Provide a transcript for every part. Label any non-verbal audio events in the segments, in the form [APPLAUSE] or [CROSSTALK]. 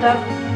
так.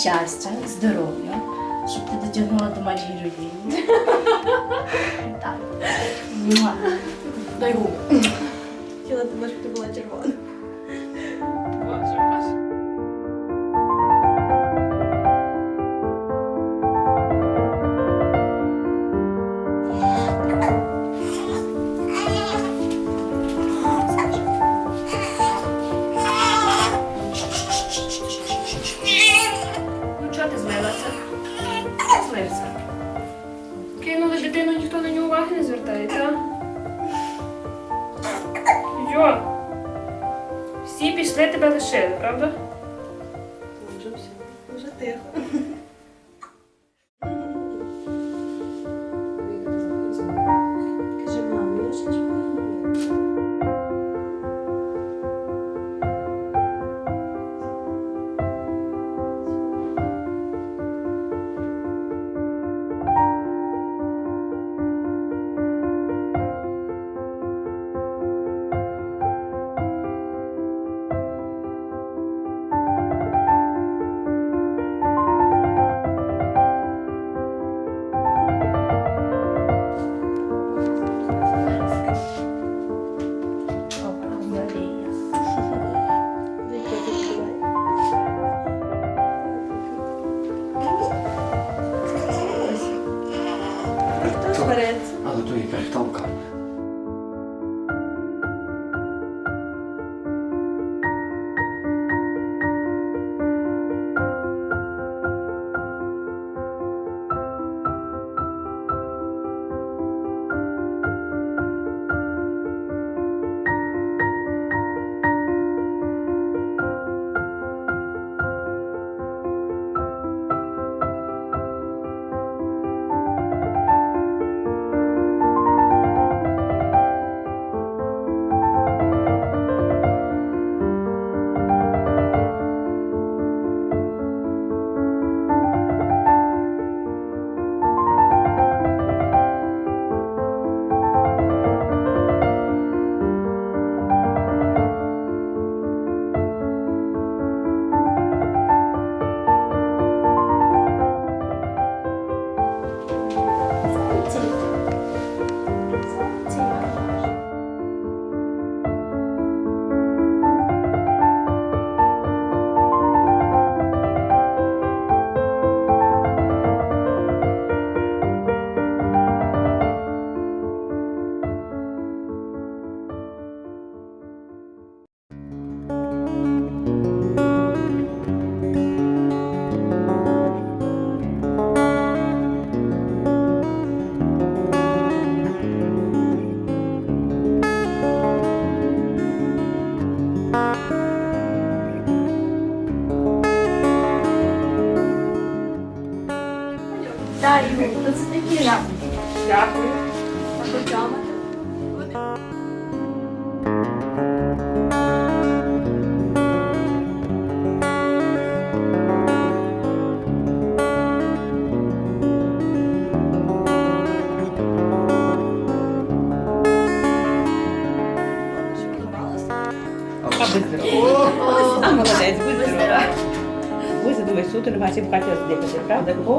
Щастя, здоров'я, щоб ти дотягнула до матч героїні. [LAUGHS] Так. Дай губ. Хотіла тебе, щоб ти була червона. Не звертається. Йо! Всі пішли, тебе лишили, правда? Здихати, правда?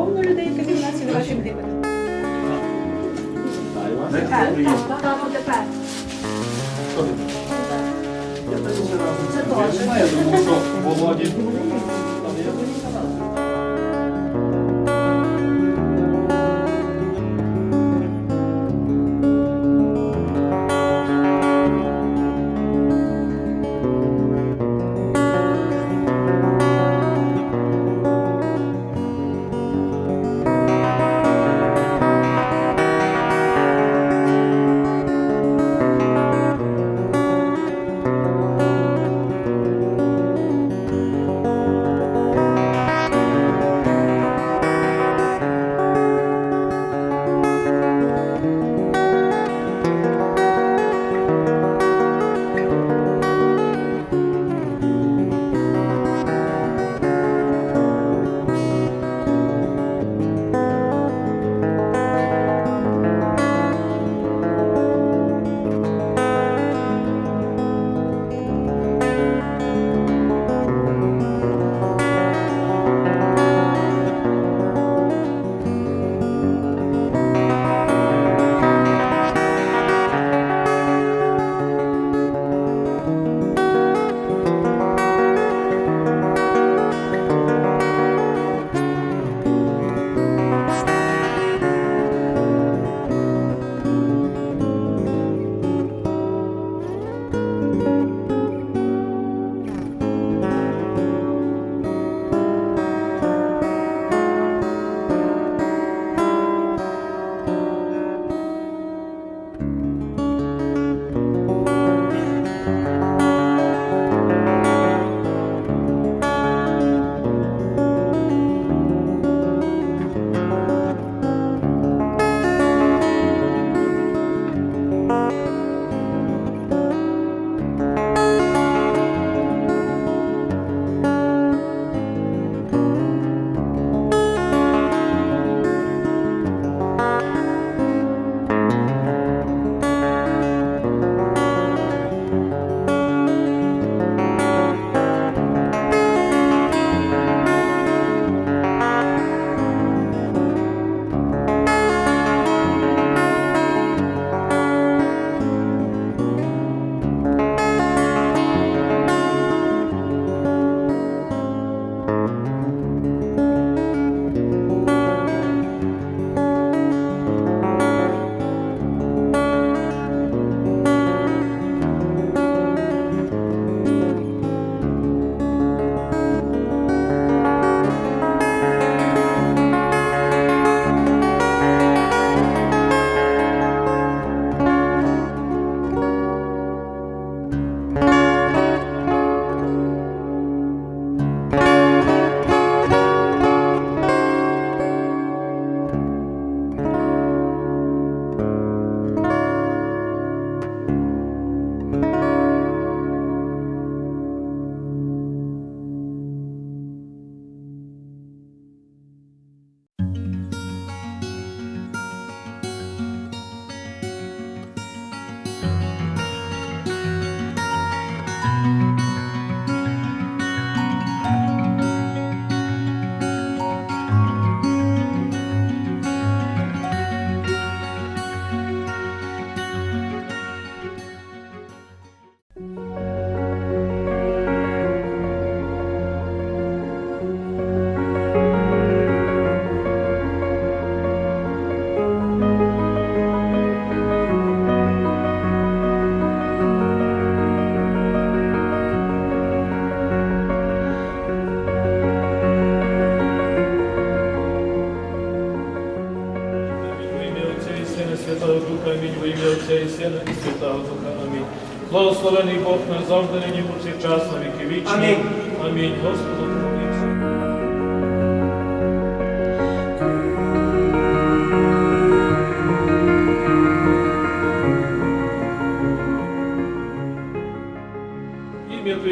благословений Бог наш завжди нині по повсякчас на віки вічні. Амінь. Амінь. Господу.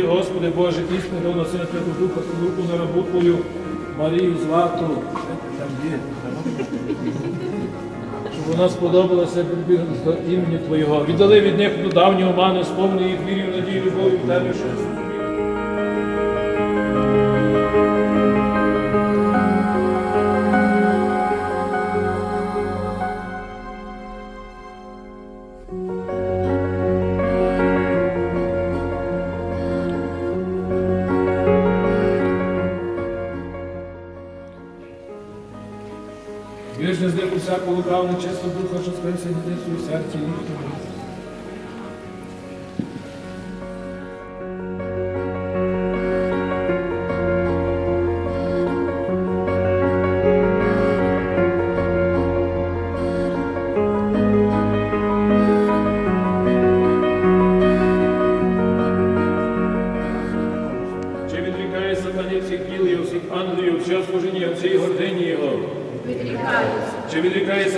Господи Боже, істинно на Святого Духа, Слугу на Твою, Марію Злату, вона сподобалася до імені Твоєго. Віддали від них до давнього мани, сповни їх вірю, надію, любові далі тебе,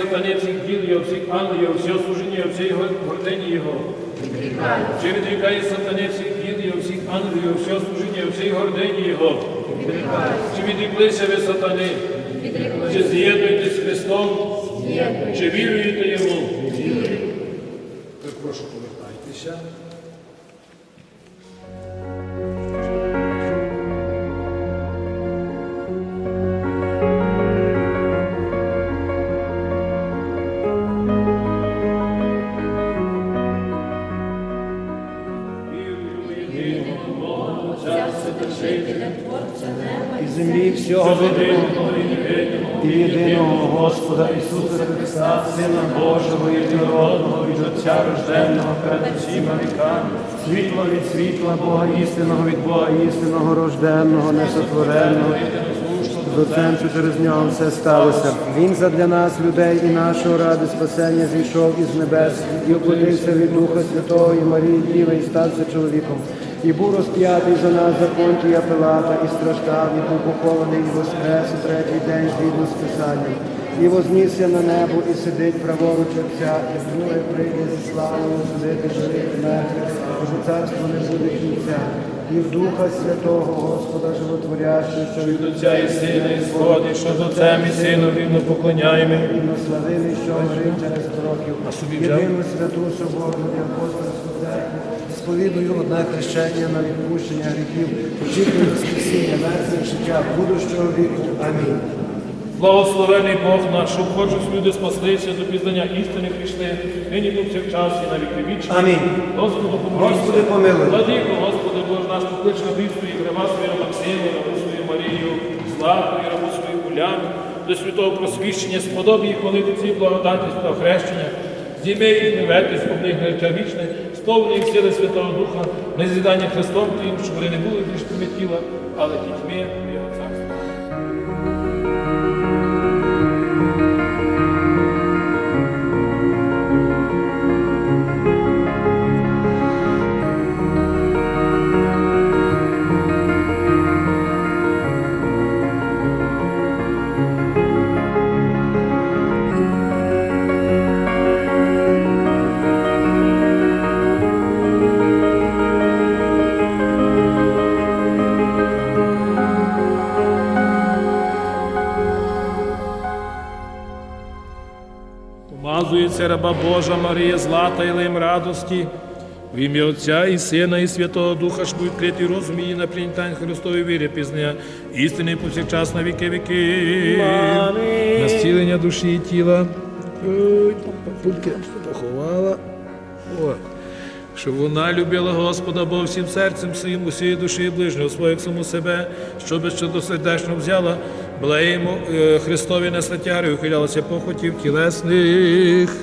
відрікає сатані всіх діл і всіх ангелів, все служіння всій гордині його? Чи відрікає сатані всіх діл і всіх ангелів, все служіння всій гордині його? Чи відріклися ви сатани? Чи з'єднуєтесь з Христом? Чи віруєте Йому? Так прошу повертайтеся. І землі всього видимого і єдиного Господа Ісуса Христа, Сина Божого, єдинородного від Отця рожденного перед усіма віками, світло від світла, Бога істинного від Бога істинного, рожденного, несотвореного. Отцем, що через нього все сталося. Він задля нас, людей і нашого ради спасення зійшов із небес і оплатився від Духа Святого і Марії Діви і стався чоловіком. І був розп'ятий за нас за Понтія Пилата, і страждав, і був похований, і воскрес у третій день згідно з Писанням. І вознісся на небо, і сидить праворуч Отця, і друге прийде зі славою судити живих мертвих, бо царство не буде кінця. І в Духа Святого Господа Животворящого, що від Отця і Сина, і Сходи, що з Отцем і Сином рівно поклоняємо. і наславили, що горить через років. Єдину святу соборну і апостольську церкву, сповідую одне хрещення на відпущення гріхів, очікую Воскресіння, версія життя будущого віку. Амінь. Благословений Бог наш, щоб хочуть люди спаслися до пізнання істини прийшли, нині повсякчас і на віки вічні. Амінь. Господу помилуй. Господи, помилуй. Владико, Господи Боже наш, поклич на бійству і грива свою Максиму, рабу свою Марію, Злату і рабу свою Уляну, до святого просвіщення, сподоб їх молити ці благодаті святого хрещення, здійми і неветись, об них життя вічне, сповни їх сили Святого Духа, на зідання Христом тим, щоб вони не були грішними тіла, але дітьми Помазується раба Божа Марія, злата і лим радості. В ім'я Отця і Сина, і Святого Духа, щоб відкритий розум її на прийняття Христової віри пізнання, істини повсякчас на віки віки. На зцілення душі і тіла. Папульки поховала. О. Щоб вона любила Господа Бога всім серцем своїм, усієї душі і ближнього свого, як саму себе, щоб щодосердечно взяла, е, Христові несла тяри, ухилялася похотів тілесних.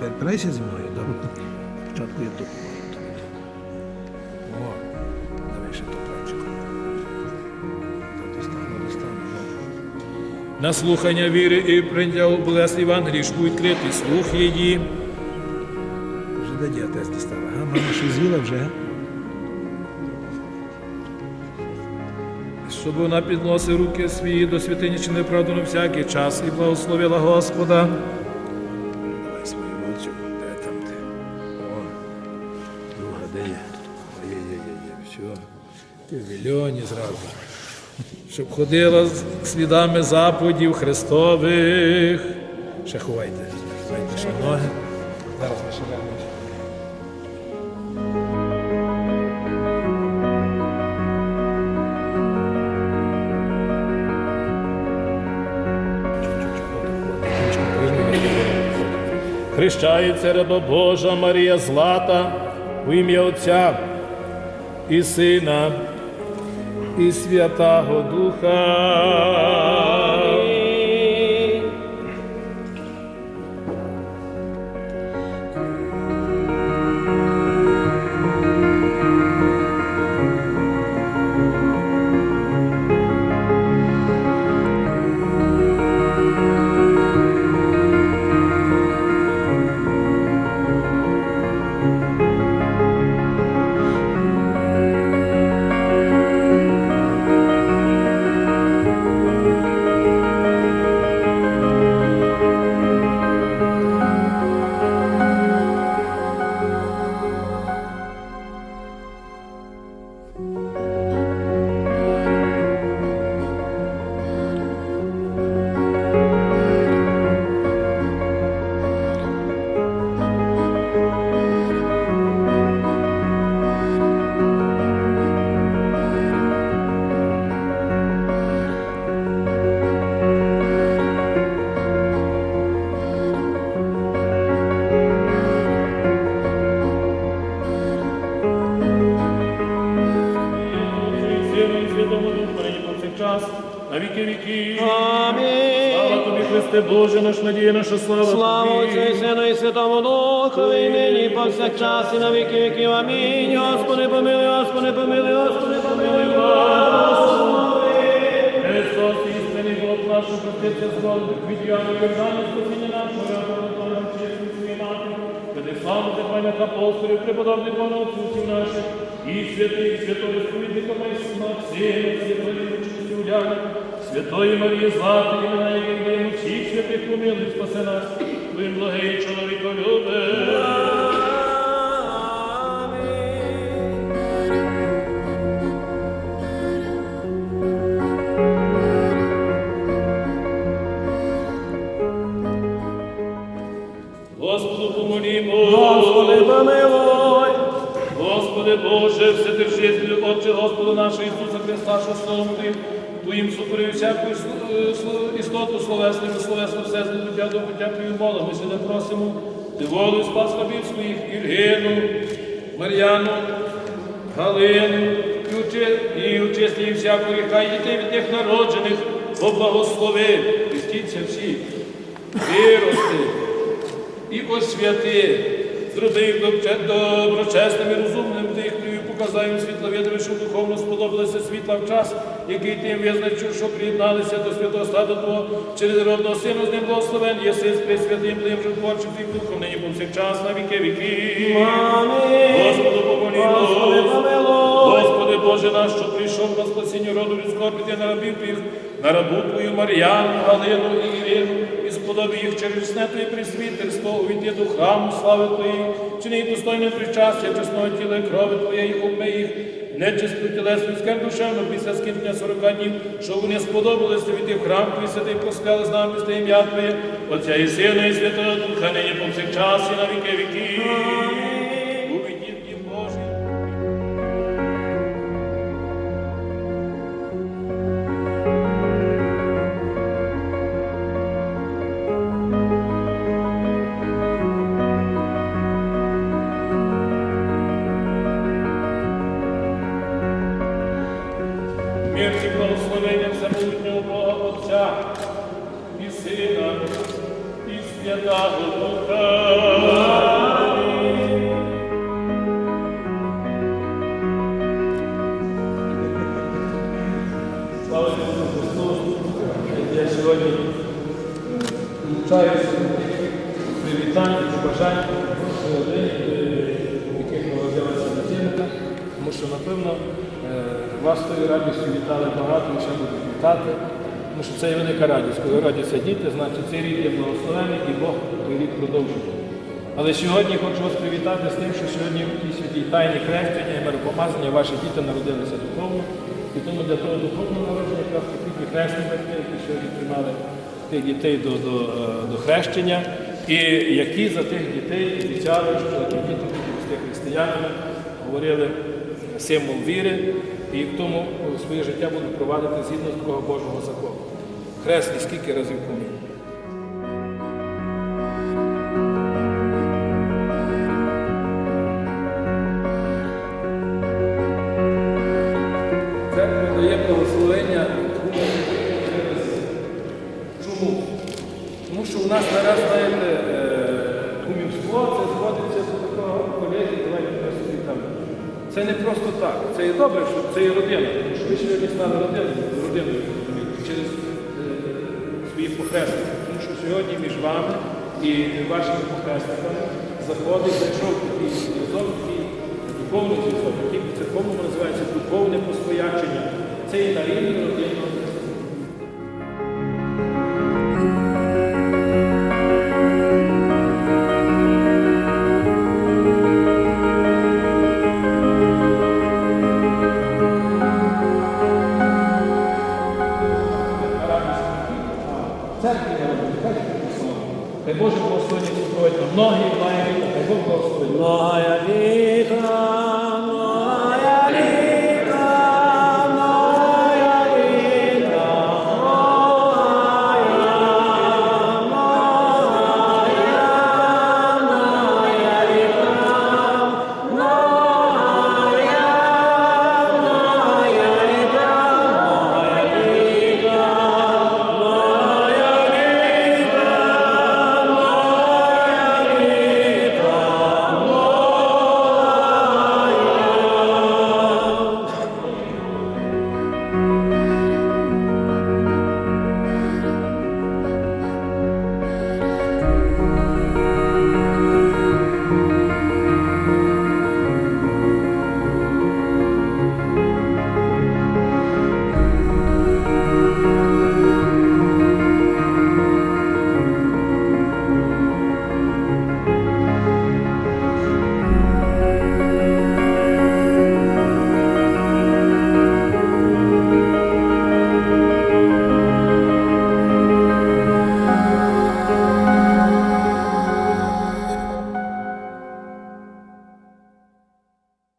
Ти прайся зі мною, добре? Спочатку я тут. На слухання віри і прийняття болесний Євангелії, щоб відкритий слух її. Вже де діатез дістала, га? Мама що з'їла вже? Щоб вона підносила руки свої до святині чи неправду на всякий час і благословила Господа. Давай свою руцю. Де там ти? О, друга де є? Є, все. Ти Льоні зразу. Щоб ходила слідами заповідів Христових. Ще ховайте. Ховайте ще ноги. Хрещається раба Божа Марія Злата у ім'я Отця і Сина і Святого Духа. На віки віки. Амінь. Слава тобі, Христе Боже, наш надія, наша слава Слава. Отцю і Сину і Святому Духові, і нині і повсякчас і на віки віків. Амінь. Господи, помилуй, Господи, помилуй, Господи, помилуй. Христос, істинний Бог наш, проститься з Богом, від Яну Йордану, спасіння нашого, Славу Тепаних апостолів, преподобних пановців наших, і святих, святої сповідника Максима, святої Мучениці Уляни, Святої Марії Злати, імена яких даємо всіх святих помилуй, спаси нас, Твоїм благий чоловіко любе. Нашого Ісуса Христа, що словом Твоїм, Твоїм суперю всяку слу- істоту словесною, і словесно все з буття до буття Твою молимося, не просимо. Ти волю спас рабів своїх, Іргину, Мар'яну, Галину, і учи- і очисти їм всякого гріха, і дітей від них народжених, поблагослови, хрестіться всі, вирости, і освяти, зроби їх добче- доброчесними, розумними, світловідові, щоб духовно сподобалося світла в час, який ти визначив, щоб приєдналися до святого стаду Твого через родного сину з ним благословен, єси з присвятим, тим же творчим твій духом, нині повсякчас, на віки віки. Господу помилуй. Господи Боже наш, що прийшов на спасіння роду людського, піти на рабів на рабу Твою Мар'яну, Галину і Ірину, і сподоби їх через Твоє присвітерство, увійти до храму слави Твоєї, чини їх достойним причастя, чесного тіла і крови Твоєї, умий їх, нечисту тілесну, скер душевну, після скінчення сорока днів, щоб вони сподобалися війти в храм Твій святий, проскляли з нами ім'я Твоє, Отця і Сина, і Святого Духа, нині повсякчас і на віки віки. Вас тою радістю вітали багато і ще будуть вітати, тому що це є велика радість. Коли радяться діти, значить цей рік є благословений і Бог той рік продовжує. Але сьогодні хочу вас привітати з тим, що сьогодні в тій святій тайні хрещення і миропомазання ваші діти народилися духовно. І тому для того духовного народження якраз такі хресні батьки, які сьогодні приймали тих дітей до, до, е, до хрещення, і які за тих дітей обіцяли, що ті діти будуть християнами, говорили символ віри, і в тому своє життя будуть провадити згідно з такого Божого закону. Хресні скільки разів помінь. Церква дає благословення Чому? Тому що у нас зараз, знаєте, е, кумівство це Це не просто так. Це є добре, що це є родина. Тому що ви сьогодні стали родиною, родиною через свої своїх похресників. Тому що сьогодні між вами і вашими похресниками заходить, зайшов такий зв'язок, такий духовний зв'язок, який в церковному називається духовне посвоячення. Це і на рівні родинного Боже